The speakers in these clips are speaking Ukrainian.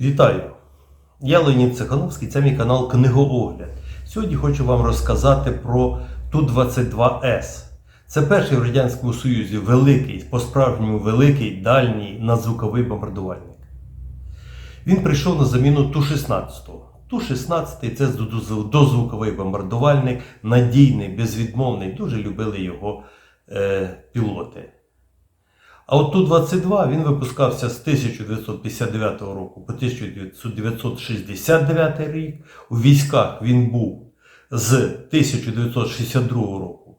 Вітаю! Я Леонід Цехановський, це мій канал Книгоогляд. Сьогодні хочу вам розказати про Ту-22С. Це перший в Радянському Союзі великий, по-справжньому великий дальній надзвуковий бомбардувальник. Він прийшов на заміну Ту-16. Ту-16 це дозвуковий бомбардувальник, надійний, безвідмовний, дуже любили його е, пілоти. А от Ту-22 він випускався з 1959 року по 1969 рік. У військах він був з 1962 року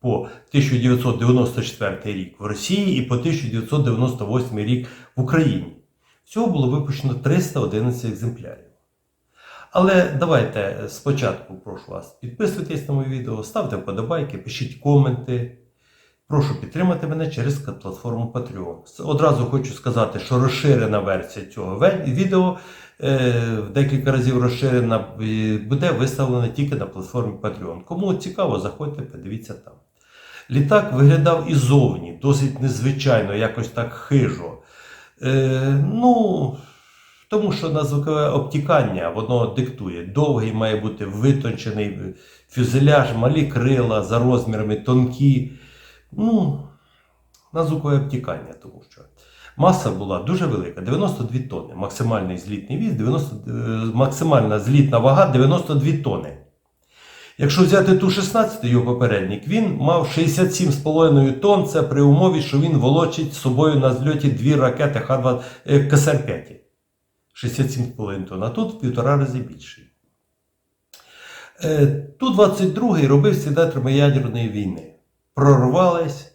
по 1994 рік в Росії і по 1998 рік в Україні. Всього було випущено 311 екземплярів. Але давайте спочатку прошу вас підписуйтесь на моє відео, ставте вподобайки, пишіть коменти. Прошу підтримати мене через платформу Patreon. Одразу хочу сказати, що розширена версія цього відео е, в декілька разів розширена буде виставлена тільки на платформі Patreon. Кому цікаво, заходьте, подивіться там. Літак виглядав і зовні, досить незвичайно, якось так хижо. Е, ну, тому що на звукове обтікання воно диктує. Довгий має бути витончений фюзеляж, малі крила за розмірами, тонкі. Ну, на звукове обтікання, тому що маса була дуже велика 92 тонни. Максимальний злітний віз, 90, е, максимальна злітна вага 92 тонни. Якщо взяти ту 16 його попередник, він мав 67,5 тонн. Це при умові, що він волочить з собою на зльоті дві ракети Х-2 е, КСР-5. 67,5 тонн, а тут в півтора рази більший. Е, Ту-22 робив сліда термоядерної війни. Прорвались,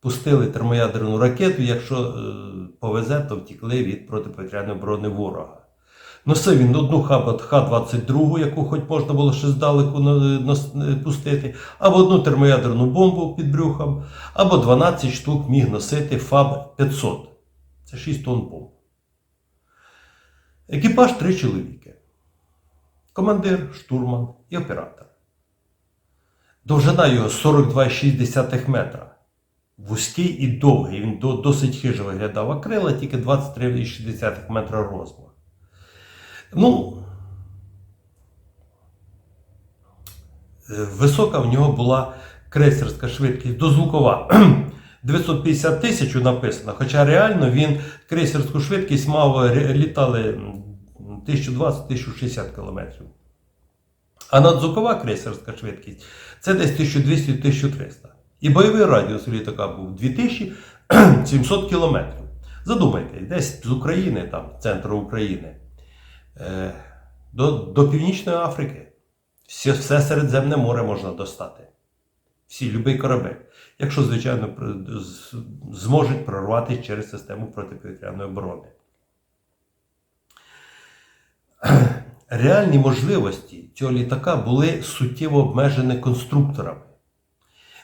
пустили термоядерну ракету, якщо е, повезе, то втікли від протиповітряної оборони ворога. Носив він одну Х- Х-22, яку хоч можна було ще здалеку нос- е, пустити, або одну термоядерну бомбу під брюхом, або 12 штук міг носити ФАБ-500. Це 6 тонн бомб. Екіпаж три чоловіки. Командир, штурман і оператор. Довжина його 42,6 метра. Вузький і довгий. Він досить хижо виглядав, а крила тільки 23,6 метра розмір. Ну, е, висока в нього була крейсерська швидкість дозвукова. 950 тисяч написано, хоча реально він крейсерську швидкість мав, літали 1020-1060 км. А надзвукова крейсерська швидкість це десь 1200-1300. І бойовий радіус літака був 2700 км. Задумайте, десь з України, там, центру України, е, до, до Північної Африки. Все, все Середземне море можна достати. Всі, любий корабель. Якщо, звичайно, зможуть прорвати через систему протиповітряної оборони. Реальні можливості цього літака були суттєво обмежені конструкторами.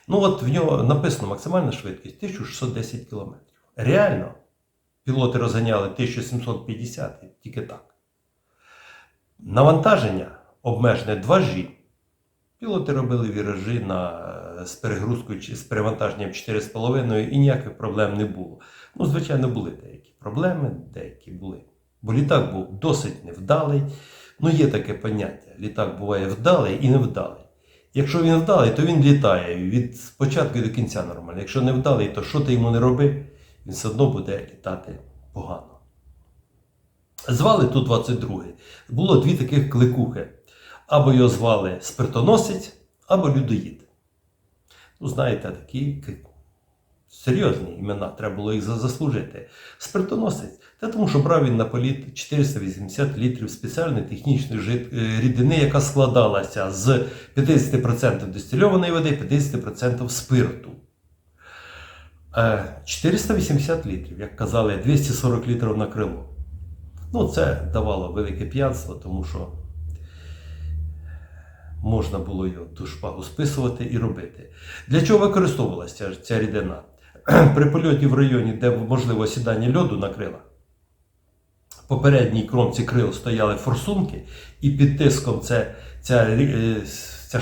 Ну, от в нього написано максимальна швидкість 1610 км. Реально, пілоти розганяли 1750 тільки так. Навантаження обмежене 2G. Пілоти робили віражі на, е, з перегрузкою чи з перевантаженням 4,5 і ніяких проблем не було. Ну, звичайно, були деякі проблеми, деякі були. Бо літак був досить невдалий. Ну, є таке поняття: літак буває вдалий і невдалий. Якщо він вдалий, то він літає від початку до кінця нормально. Якщо не вдалий, то що ти йому не роби, він все одно буде літати погано. Звали ту 22 Було дві таких кликухи. Або його звали спиртоносець, або людоїд. Ну, знаєте, такі серйозні імена, треба було їх заслужити. Спиртоносець, це тому що брав він на політ 480 літрів спеціальної технічної е, рідини, яка складалася з 50% дистильованої води, 50% спирту. Е, 480 літрів, як казали, 240 літрів на крило. Ну, це давало велике п'янство, тому що можна було його ту шпагу списувати і робити. Для чого використовувалася ця, рідина? При польоті в районі, де можливо осідання льоду на крилах, попередній кромці крил стояли форсунки, і під тиском це, ця, е, ця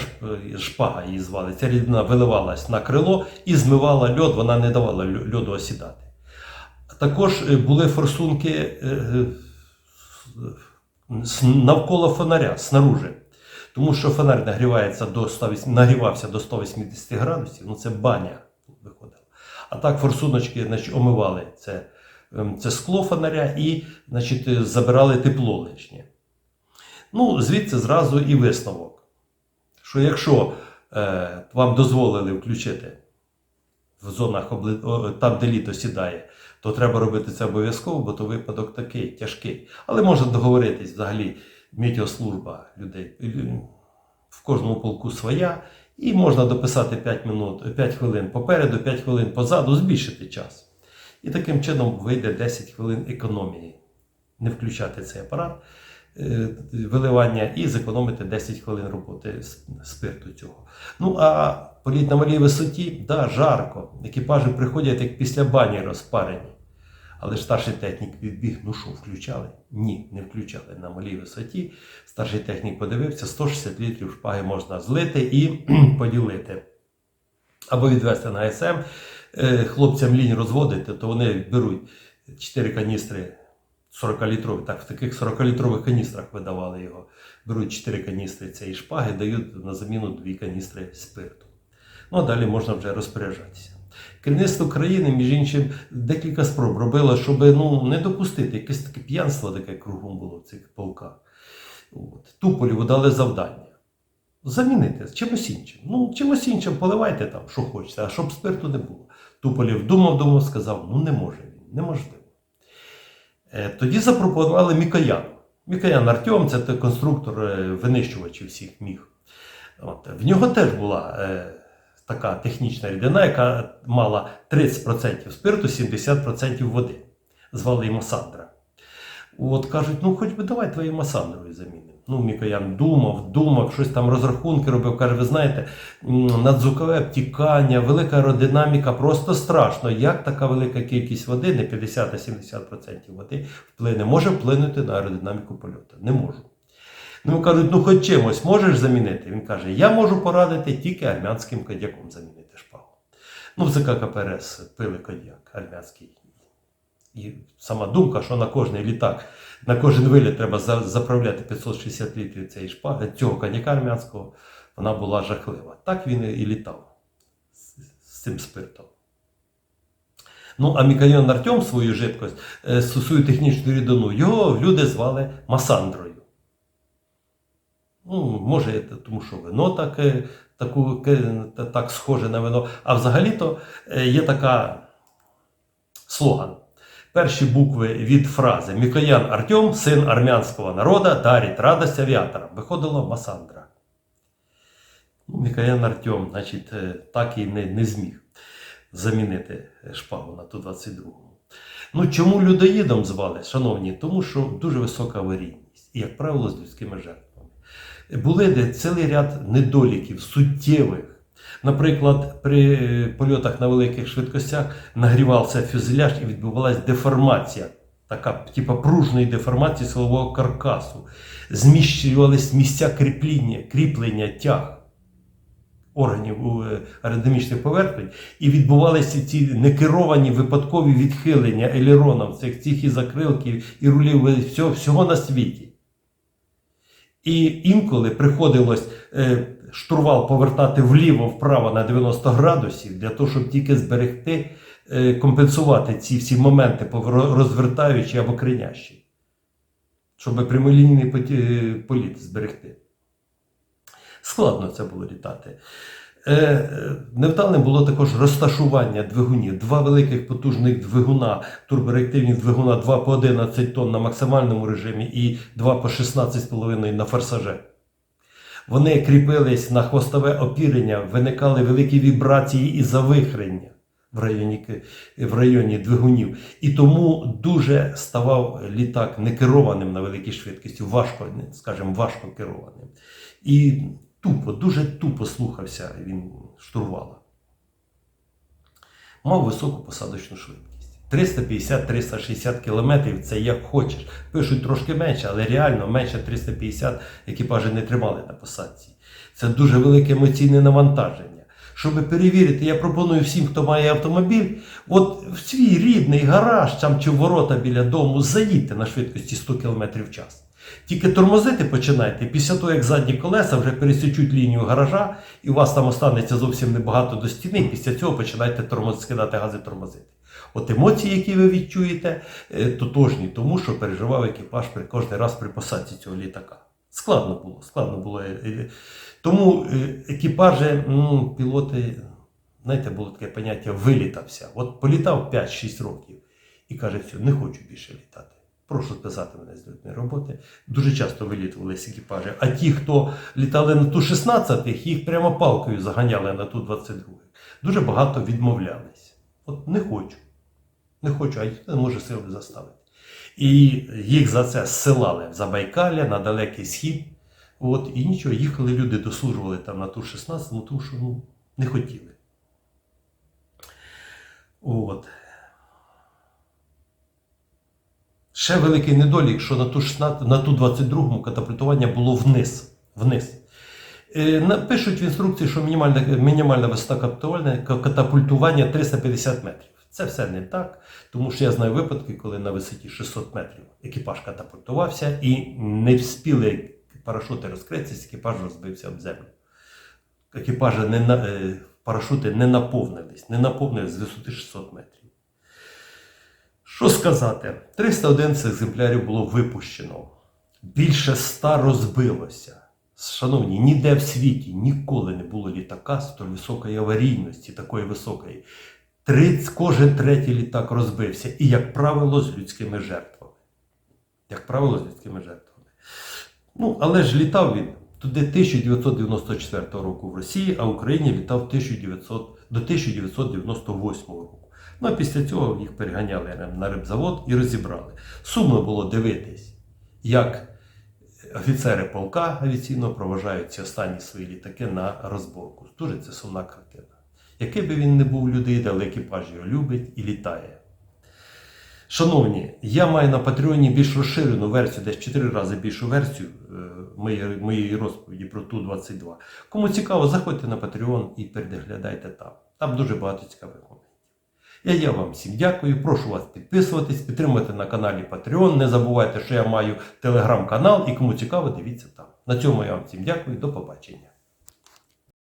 шпага її звали, ця рідина виливалась на крило і змивала льод, вона не давала льоду осідати. Також е, були форсунки е, навколо фонаря, снаружи. Тому що фонарь нагрівається до 180, нагрівався до 180 градусів, ну це баня виходила. А так форсуночки значить, омивали це, це скло фонаря і значить, е, забирали тепло лишнє. Ну, звідси зразу і висновок. Що якщо е, вам дозволили включити в зонах, обли- там, де літо сідає, то треба робити це обов'язково, бо то випадок такий тяжкий. Але можна договоритись взагалі, метеослужба людей. е, В кожному полку своя, і можна дописати 5, минут, 5 хвилин попереду, 5 хвилин позаду, збільшити час. І таким чином вийде 10 хвилин економії. Не включати цей апарат е, виливання і зекономити 10 хвилин роботи спирту цього. Ну а політ на малій висоті, да, жарко. Екіпажі приходять як після бані розпарені. Але старший технік відбіг, ну що, включали? Ні, не включали на малій висоті. Старший технік подивився, 160 літрів шпаги можна злити і поділити. Або відвести на СМ. Е, Хлопцям лінь розводити, то вони беруть 4 каністри 40-літрові, так в таких 40-літрових каністрах видавали його. Беруть 4 каністри цієї шпаги, дають на заміну 2 каністри спирту. Ну а далі можна вже розпоряджатися. Керівництво країни, між іншим, декілька спроб робило, щоб ну, не допустити якесь таке п'янство, таке кругом було в цих полках. От. Туполєву дали завдання. Замінити чимось іншим. Ну, чимось іншим поливайте там, що хочете, а щоб спирту не було. Туполєв думав, думав, сказав, ну не може він, неможливо. Е, Тоді запропонували Мікояну. Мікоян Артем це конструктор е, винищувачів всіх міг. От. В нього теж була е, така технічна рідина, яка мала 30% спирту, 70% води. Звали його Масандра. От кажуть, ну хоч би давай твоєю Масандрою замінимо. Ну, Мікоян думав, думав, щось там розрахунки робив. Каже, ви знаєте, надзвукове обтікання, велика аеродинаміка, просто страшно. Як така велика кількість води, не 50, а 70% води, вплине, може вплинути на аеродинаміку польоту? Не можу. Ну, кажуть, ну хоч чимось можеш замінити? Він каже, я можу порадити тільки армянським коньяком замінити шпагу. Ну, в ЗК КПРС пили коньяк армянський. І сама думка, що на кожний літак, на кожен виліт треба заправляти 560 літрів цієї шпаги, цього коньяка армянського, вона була жахлива. Так він і літав з, цим спиртом. Ну, а Мікайон Артем свою жидкость, е, свою технічну рідину, його люди звали Масандрою. Ну, може, тому що вино так, е, таку, так схоже на вино. А взагалі-то е, є така слоган. Перші букви від фрази Мікоян Артем, син армянського народа, дарить радость авіатора. Виходила Масандра. Ну, Мікоян Артем, значить, е, так і не, не зміг замінити шпагу на Ту-22. Ну, чому людоїдом звали, шановні? Тому що дуже висока аварійність і, як правило, з людськими жертвами. Були де цілий ряд недоліків, суттєвих. Наприклад, при е, польотах на великих швидкостях нагрівався фюзеляж і відбувалася деформація, така типа пружної деформації силового каркасу. Зміщувались місця кріплення, кріплення тяг органів у, е, аеродинамічних поверхень, і відбувалися ці некеровані випадкові відхилення елероном цих цих і закрилків, і рулів всього, всього на світі. І інколи приходилось е, штурвал повертати вліво-вправо на 90 градусів для того, щоб тільки зберегти, е, компенсувати ці всі моменти, розвертаючі або кринящі, щоб прямолінійний е, політ зберегти. Складно це було літати. Е, Невдалим було також розташування двигунів. Два великих потужних двигуна, турбореактивні двигуна 2 по 11 тонн на максимальному режимі і 2 по 16,5 на форсаже. Вони кріпились на хвостове опірення, виникали великі вібрації і завихрення в районі, в районі двигунів. І тому дуже ставав літак некерованим на великій швидкості, важко, скажімо, важко керованим. І тупо, дуже тупо слухався він штурвала. Мав високу посадочну швидкість. 350-360 км це як хочеш. Пишуть трошки менше, але реально менше 350 екіпажі не тримали на посадці. Це дуже велике емоційне навантаження. щоб перевірити, я пропоную всім, хто має автомобіль, от в свій рідний гараж там чи ворота біля дому заїдьте на швидкості 100 км в час. Тільки тормозити починайте після того, як задні колеса вже пересічуть лінію гаража, і у вас там останеться зовсім небагато до стіни, після цього починайте тормоз, скидати гази тормозити. От емоції, які ви відчуєте, е, тотожні тому, що переживав екіпаж при кожен раз при посадці цього літака. Складно було, складно було. е, е. Тому екіпажі, ну, пілоти, знаєте, було таке поняття вилітався. От політав 5-6 років і каже, все, не хочу більше літати. Прошу списати мене з льотної роботи. Дуже часто вилітувалися екіпажі. А ті, хто літали на ту 16 х їх прямо палкою заганяли на ту 22 Дуже багато відмовлялись. От не хочу. Не хочу, а ніхто не може сили заставити. І їх за це зсилали в Забайкалля на далекий схід. От, і нічого, їхали люди, дослужували там на ту 16, ну тому що ну, не хотіли. От. Ще великий недолік, що на ту 16, на ту 22 катапультування було вниз. вниз. Е, Пишуть в інструкції, що мінімальна, мінімальна висота катапультування 350 метрів. Це все не так, тому що я знаю випадки, коли на висоті 600 метрів екіпаж катапультувався і не вспіли парашути розкритися, екіпаж розбився об землю. Екіпажі не е, парашути не наповнились, не наповнились з висоти 600 метрів. Що сказати? 311 екземплярів було випущено. Більше 100 розбилося. Шановні, ніде в світі ніколи не було літака з такої високої аварійності, такої високої. Триць, кожен третій літак розбився. І, як правило, з людськими жертвами. Як правило, з людськими жертвами. Ну, але ж літав він туди 1994 року в Росії, а в Україні літав 1900, до 1998 року. Ну а після цього їх переганяли на рибзавод і розібрали. Сумно було дивитись, як офіцери полка авіаційно проважають ці останні свої літаки на розборку. Дуже це сумна картина. Який би він не був людей, але екіпаж його любить і літає. Шановні, я маю на Патреоні більш розширену версію, десь 4 рази більшу версію е, моєї, розповіді про Ту-22. Кому цікаво, заходьте на Patreon і переглядайте там. Там дуже багато цікавих моментів. Я, я вам всім дякую. Прошу вас підписуватись, підтримувати на каналі Patreon. Не забувайте, що я маю телеграм-канал і кому цікаво, дивіться там. На цьому я вам всім дякую. До побачення.